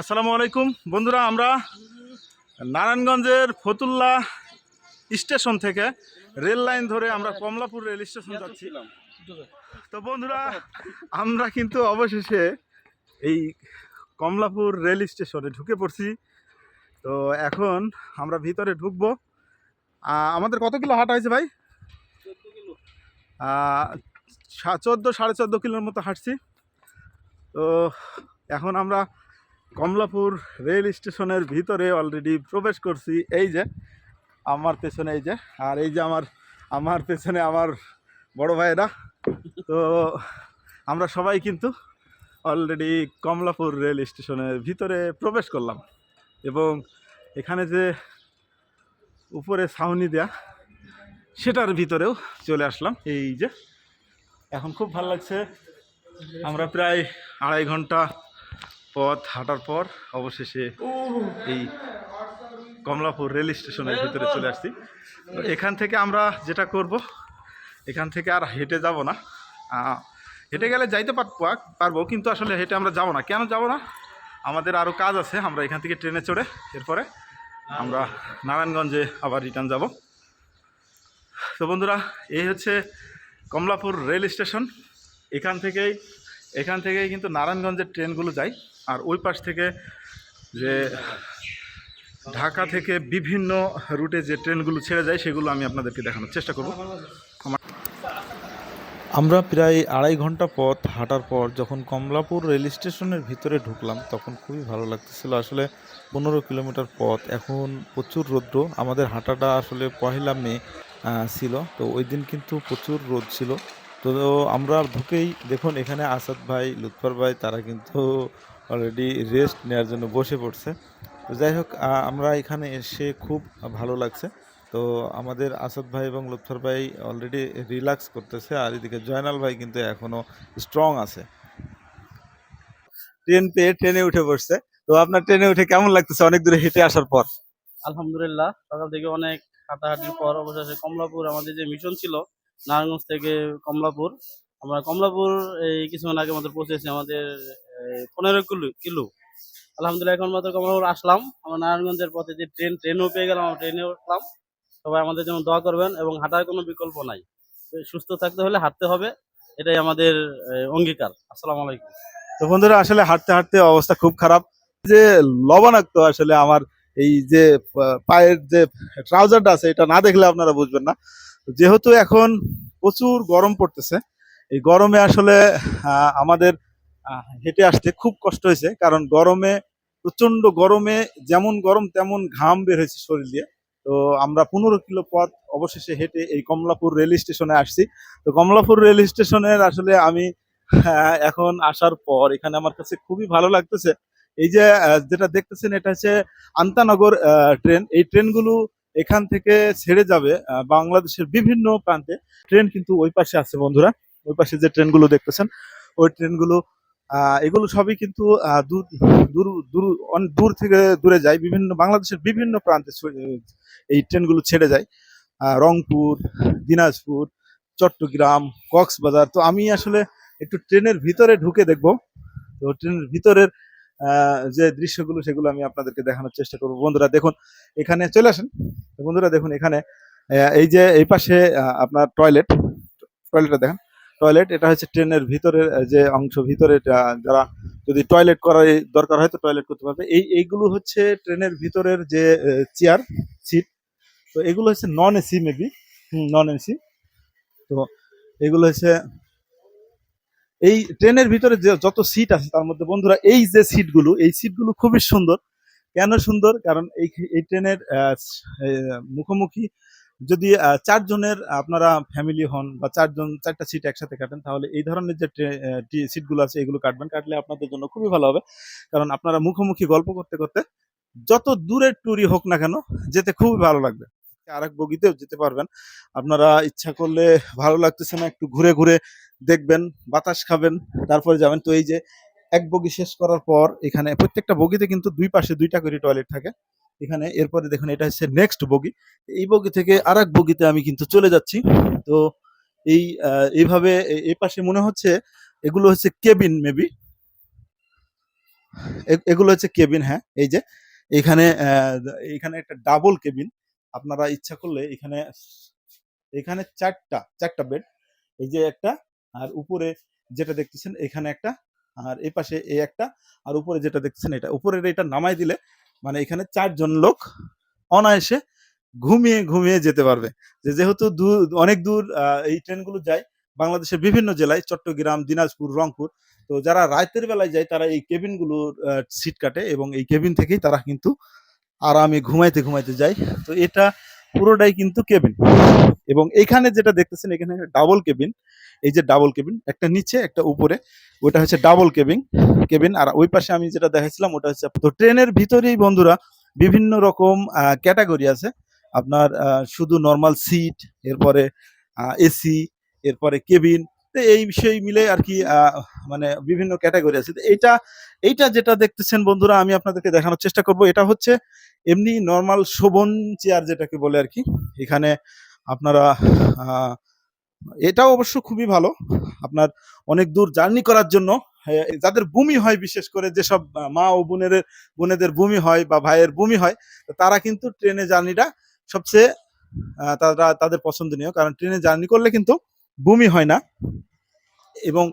আসসালামু আলাইকুম। বন্ধুরা আমরা নারায়ণগঞ্জের ফতুল্লা স্টেশন থেকে রেল লাইন ধরে আমরা কমলাপুর রেল স্টেশন যাচ্ছি। তো বন্ধুরা আমরা কিন্তু অবশেষে এই কমলাপুর রেল স্টেশনে ঢুকে পড়ছি। তো এখন আমরা ভিতরে ঢুকবো। আমাদের কত কিলো হাঁটা হয়েছে ভাই? চোদ্দ সাড়ে চোদ্দ কিলোর মতো হাঁটছি। তো এখন আমরা কমলাপুর রেল স্টেশনের ভিতরে অলরেডি প্রবেশ করছি। এই যে, আমার পেছনে এই যে, আর এই যে আমার আমার পেছনে আমার বড় ভাইয়েরা। তো আমরা সবাই কিন্তু অলরেডি কমলাপুর রেল স্টেশনের ভিতরে প্রবেশ করলাম। এবং এখানে যে উপরে ছাউনি দেয়া, সেটার ভিতরেও চলে আসলাম। এই যে, এখন খুব ভালো লাগছে। আমরা প্রায় আড়াই ঘণ্টা পথ হাঁটার পর অবশেষে এই কমলাপুর রেল স্টেশনের ভিতরে চলে আসছি। এখান থেকে আমরা যেটা করব এখান থেকে আর হেঁটে যাব না। হেঁটে গেলে যাইতে পার- পার- পারব কিন্তু আসলে হেঁটে আমরা যাব না। কেন যাব না? আমাদের আরও কাজ আছে আমরা এখান থেকে ট্রেনে চড়ে এরপরে আমরা নারায়ণগঞ্জে আবার রিটার্ন যাব। তো বন্ধুরা এই হচ্ছে কমলাপুর রেল স্টেশন। এখান থেকেই এখান থেকেই কিন্তু নারায়ণগঞ্জের ট্রেনগুলো যায়। আর ওই পাশ থেকে যে ঢাকা থেকে বিভিন্ন রুটে যে ট্রেনগুলো ছেড়ে যায়, সেগুলো আমি আপনাদেরকে দেখানোর চেষ্টা করব। আমরা প্রায় আড়াই ঘণ্টা পথ হাঁটার পর যখন কমলাপুর রেল স্টেশনের ভিতরে ঢুকলাম, তখন খুবই ভালো লাগতেছিল। আসলে পনেরো কিলোমিটার পথ, এখন প্রচুর রৌদ্র। আমাদের হাঁটাটা আসলে পহেলা মে ছিল। তো ওই দিন কিন্তু প্রচুর রোদ ছিল। তো আমরা ঢুকেই, দেখুন এখানে আসাদ ভাই, লুৎফর ভাই, তারা কিন্তু অলরেডি রেস্ট নেওয়ার জন্য বসে পড়ছে। তো যাই হোক আমরা এখানে এসে খুব ভালো লাগছে। তো আমাদের আসাদ ভাই এবং লুৎফর ভাই অলরেডি রিল্যাক্স করতেছে, আর এদিকে জয়নাল ভাই কিন্তু এখনও স্ট্রং আছে। ট্রেন পেয়ে ট্রেনে উঠে পড়ছে। তো আপনার ট্রেনে উঠে কেমন লাগতেছে? অনেক দূরে হেঁটে আসার পর। আলহামদুলিল্লাহ, সকাল থেকে অনেক হাঁটাহাঁটির পর অবশেষে কমলাপুর আমাদের যে মিশন ছিল নারায়ণগঞ্জ থেকে কমলাপুর। আমরা কমলাপুর এই কিছুক্ষণ আগে আমাদের পৌঁছেছি আমাদের পনেরো কিলো কিলো। আলহামদুলিল্লাহ, এখন মাত্র কমলাপুর আসলাম। আমরা নারায়ণগঞ্জের পথে যে ট্রেন, ট্রেনও পেয়ে গেলাম, আমরা ট্রেনে উঠলাম সবাই আমাদের জন্য দোয়া করবেন এবং হাঁটার কোনো বিকল্প নাই। সুস্থ থাকতে হলে হাঁটতে হবে, এটাই আমাদের অঙ্গীকার। আসসালামু আলাইকুম। তো বন্ধুরা, আসলে হাঁটতে হাঁটতে অবস্থা খুব খারাপ। যে লবণাক্ত আসলে আমার এই যে পায়ের যে ট্রাউজারটা আছে, এটা না দেখলে আপনারা বুঝবেন না। যেহেতু এখন প্রচুর গরম পড়তেছে এই গরমে আসলে আমাদের হেঁটে আসতে খুব কষ্ট হয়েছে। কারণ গরমে প্রচণ্ড গরমে যেমন গরম তেমন ঘাম বের হয়েছে শরীর দিয়ে। তো আমরা পনেরো কিলো পথ অবশেষে হেঁটে এই কমলাপুর রেল স্টেশনে আসছি। তো কমলাপুর রেল স্টেশনের আসলে আমি হ্যাঁ, এখন আসার পর এখানে আমার কাছে খুবই ভালো লাগতেছে। এই যে যেটা দেখতেছেন এটা হচ্ছে আন্তানগর ট্রেন। এই ট্রেনগুলো এখান থেকে ছেড়ে যাবে বাংলাদেশের বিভিন্ন প্রান্তে। ট্রেন কিন্তু ওই পাশে আছে বন্ধুরা। ওই পাশে যে ট্রেনগুলো দেখতেছেন, ওই ট্রেনগুলো এগুলো সবই কিন্তু দূর দূর থেকে দূরে যায়। বিভিন্ন, বাংলাদেশের বিভিন্ন প্রান্তে এই ট্রেনগুলো ছেড়ে যায়। রংপুর, দিনাজপুর, চট্টগ্রাম, কক্সবাজার। তো আমি আসলে একটু ট্রেনের ভিতরে ঢুকে দেখব। তো ট্রেনের ভিতরের যে দৃশ্যগুলো, সেগুলো আমি আপনাদেরকে দেখানোর চেষ্টা করব। বন্ধুরা, দেখুন, এখানে চলে আসেন। বন্ধুরা, দেখুন, এখানে এই যে এই পাশে আপনার টয়লেট টয়লেটটা দেখেন। টয়লেট এটা হচ্ছে ট্রেনের ভিতরের যে অংশ, ভিতরে যারা যদি টয়লেট করার দরকার হয়, তো টয়লেট করতে পারবে। এই, এইগুলো হচ্ছে ট্রেনের ভিতরের যে চেয়ার সিট তো এগুলো হচ্ছে non AC maybe non AC তো এগুলো হচ্ছে এই ট্রেনের ভিতরে যে যত সিট আছে, তার মধ্যে বন্ধুরা, এই যে সিটগুলো এই সিটগুলো খুবই সুন্দর। কেন সুন্দর? কারণ এই এই ট্রেনের মুখোমুখি যদি চারজনের আপনারা ফ্যামিলি হন বা চারজন, চারটা সিট একসাথে কাটেন, তাহলে এই ধরনের যে সিটগুলো আছে, এগুলো কাটবেন। কাটলে আপনাদের জন্য খুবই ভালো হবে। কারণ আপনারা মুখোমুখি গল্প করতে করতে যত দূরের ট্যুরই হোক না কেন, যেতে খুবই ভালো লাগবে। আরেক বগিতেও যেতে পারবেন। আপনারা ইচ্ছা করলে ভালো লাগতেছে না, একটু ঘুরে ঘুরে দেখবেন, বাতাস খাবেন, তারপরে যাবেন। তো এই যে এক বগি শেষ করার পর এখানে প্রত্যেকটা বগিতে কিন্তু দুই পাশে দুইটা করে টয়লেট থাকে। এখানে এরপরে দেখুন, এটা হচ্ছে নেক্সট বগি। এই বগি থেকে আর এক বগিতে আমি কিন্তু চলে যাচ্ছি। তো এই এইভাবে এ- পাশে মনে হচ্ছে এগুলো হচ্ছে কেবিন মেবি এগুলো হচ্ছে কেবিন হ্যাঁ এই যে। এখানে এখানে একটা ডাবল কেবিন আপনারা ইচ্ছা করলে এখানে এখানে চারটা চারটা বেড এই যে একটা আর উপরে যেটা দেখতেছেন, এখানে একটা, আর এই পাশে এই একটা, আর উপরে যেটা দেখতেছেন এটা। উপরের এটা নামাই দিলে মানে এখানে চারজন লোক অনায়াসে ঘুমিয়ে ঘুমিয়ে যেতে পারবে। যে যেহেতু দূর, অনেক দূর এই ট্রেনগুলো যায় বাংলাদেশের বিভিন্ন জেলায়, চট্টগ্রাম, দিনাজপুর, রংপুর। তো যারা রাতের বেলায় যায়, তারা এই কেবিনগুলোর সিট কাটে এবং এই কেবিন থেকেই তারা কিন্তু আরামে ঘুমাইতে ঘুমাইতে যায়। তো এটা পুরোটাই কিন্তু কেবিন। এবং এখানে যেটা দেখতেছেন, এখানে ডাবল কেবিন। এই যে ডাবল কেবিন, একটা নিচে, একটা উপরে। ওটা হচ্ছে ডাবল কেবিন। কেবিন, আর ওই পাশে আমি যেটা দেখাচ্ছিলাম ওটা হচ্ছে তো ট্রেনের ভিতরেই বন্ধুরা বিভিন্ন রকম ক্যাটাগরি আছে। আপনার শুধু নর্মাল সিট এরপরে এসি এরপরে কেবিন তো এই বিষয় মিলে আর কি মানে বিভিন্ন ক্যাটাগরি আছে। তো এইটা যেটা দেখতেছেন বন্ধুরা, আমি আপনাদেরকে দেখানোর চেষ্টা করব। এটা হচ্ছে এমনি নর্মাল শোভন চেয়ার যেটাকে বলে আর কি এখানে আপনারা এটাও অবশ্য খুবই ভালো। আপনার অনেক দূর জার্নি করার জন্য যাদের বমি হয়, বিশেষ করে যেসব মা ও বোনের, বোনেদের বমি হয় বা ভাইয়ের বমি হয় তারা কিন্তু ট্রেনে জার্নিটা সবচেয়ে তারা, তাদের পছন্দনীয়। কারণ ট্রেনে জার্নি করলে কিন্তু বমি হয় না এবং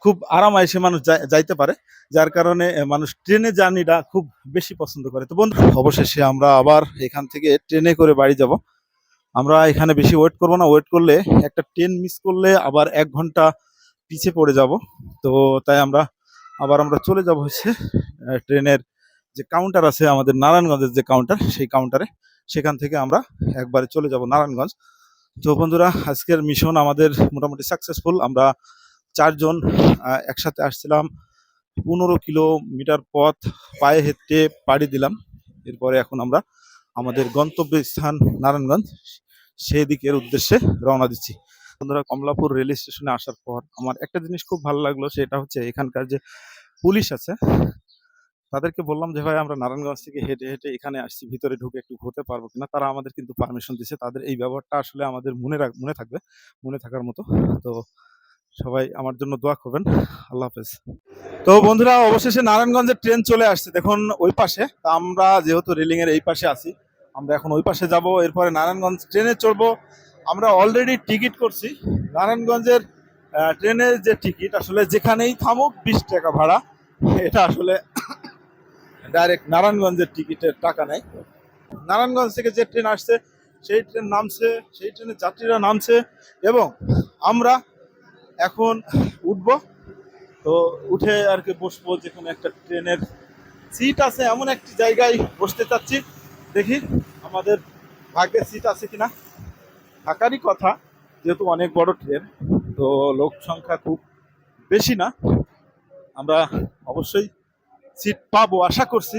খুব আরামায়েসে মানুষ যাই- যাইতে পারে, যার কারণে মানুষ ট্রেনে জার্নিটা খুব বেশি পছন্দ করে। তো বন্ধু, অবশেষে আমরা আবার এখান থেকে ট্রেনে করে বাড়ি যাব। আমরা এখানে বেশি ওয়েট করব না, ওয়েট করলে একটা ট্রেন মিস করলে আবার এক ঘণ্টা পিছে পড়ে যাব। তো তাই আমরা, আবার আমরা চলে যাব হচ্ছে ট্রেনের যে কাউন্টার আছে আমাদের নারায়ণগঞ্জের যে কাউন্টার সেই কাউন্টারে সেখান থেকে আমরা একবারে চলে যাব নারায়ণগঞ্জ। তো বন্ধুরা, আজকের মিশন আমাদের মোটামুটি সাকসেসফুল আমরা চারজন একসাথে আসছিলাম। পনেরো কিলোমিটার পথ পায়ে হেঁটে পাড়ি দিলাম। এরপরে এখন আমরা আমাদের গন্তব্য স্থান নারায়ণগঞ্জ সেদিকের উদ্দেশ্যে রওনা দিচ্ছি। বন্ধুরা, কমলাপুর রেল স্টেশনে আসার পর আমার একটা জিনিস খুব ভালো লাগল, সেটা হচ্ছে এখানকার যে পুলিশ আছে তাদেরকে বললাম যে, ভাই, আমরা নারায়ণগঞ্জ থেকে হেঁটে হেঁটে এখানে আসছি, ভিতরে ঢুকে একটু ঘুরতে পারব কিনা? তারা আমাদের কিন্তু পারমিশন দিছে। তাদের এই ব্যবহারটা আসলে আমাদের মনে রাখ, মনে থাকবে, মনে থাকার মতো। তো সবাই আমার জন্য দোয়া করবেন। আল্লাহ হাফেজ। তো বন্ধুরা, অবশেষে নারায়ণগঞ্জের ট্রেন চলে আসছে। দেখুন, ওই পাশে আমরা যেহেতু রেলিং এর এই পাশে আছি, আমরা এখন ওই পাশে যাব। এরপরে নারায়ণগঞ্জ ট্রেনে চড়বো। আমরা অলরেডি টিকিট করছি। নারায়ণগঞ্জের ট্রেনের যে টিকিট আসলে যেখানেই থামুক, বিশ টাকা ভাড়া। এটা আসলে ডাইরেক্ট নারায়ণগঞ্জের টিকিটের টাকা নেয়। নারায়ণগঞ্জ থেকে যে ট্রেন আসছে, সেই ট্রেন নামছে, সেই ট্রেনের যাত্রীরা নামছে এবং আমরা এখন উঠব। তো উঠে আর কি বসবো যে কোনো একটা ট্রেনের সিট আছে, এমন একটি জায়গায় বসতে চাচ্ছি। দেখি আমাদের ভাগ্যের সিট আছে কিনা। থাকারই কথা, যেহেতু অনেক বড় ট্রেন, তো লোক সংখ্যা খুব বেশি না। আমরা অবশ্যই সিট পাবো আশা করছি।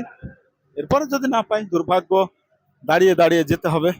এরপরে যদি না পাই দুর্ভাগ্য দাঁড়িয়ে দাঁড়িয়ে যেতে হবে।